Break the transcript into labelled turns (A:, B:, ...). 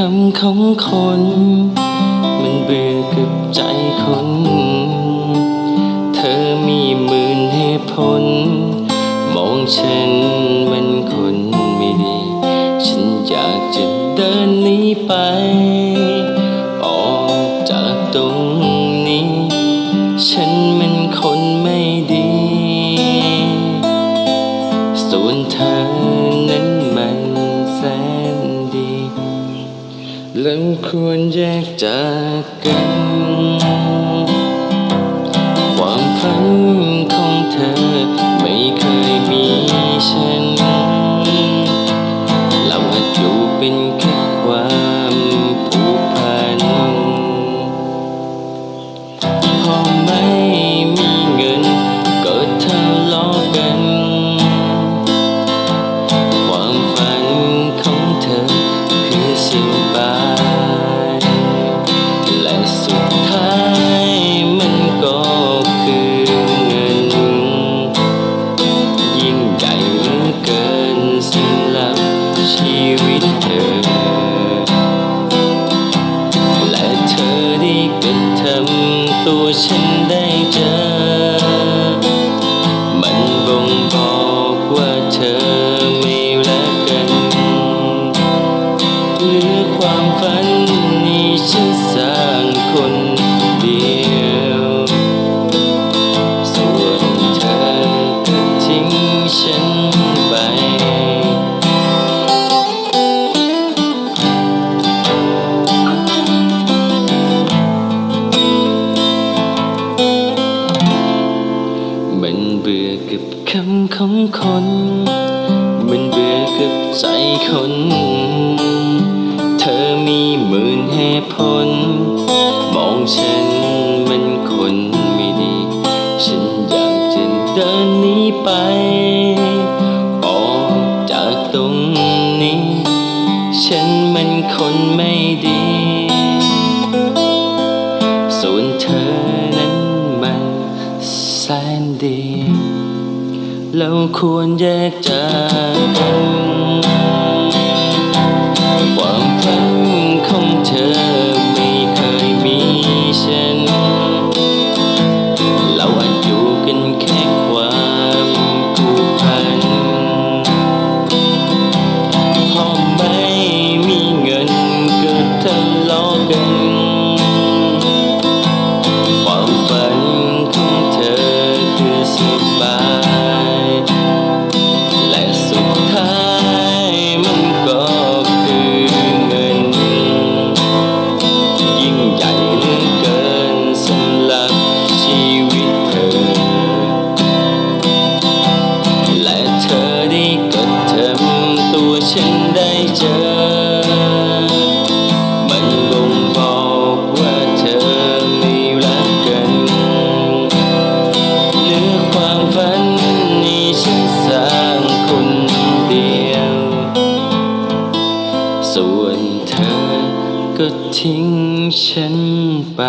A: คน มันเบื่อกับใจคน เธอมีหมื่นเหตุผล มองฉันมันคนไม่ดี ฉันอยากจะเดินหนีไป เราควรแยกจากกัน ความฝันของเธอไม่เคยมีฉันเราอาจอยู่เป็นแค่ความผูกพัน พอไม่มีเงินก็ทะเลาะกัน ตัวฉันได้เจอ มันบ่งบอกว่าเธอไม่รักกันเหลือความฝันนี้ฉันสร้างคน คน มันเบื่อกับใจคน เธอมีหมื่นเหตุผล มองฉันมันคนไม่ดี ฉันอยากจะเดินหนีไป ออกจากตรงนี้ ฉันมันคนไม่ดี เราควรแยกจากกัน ได้เจอ มันบ่งบอกว่าเธอไม่รักกันเหลือความฝันนี้ฉันสร้างคนเดียว ส่วนเธอก็ทิ้งฉันไป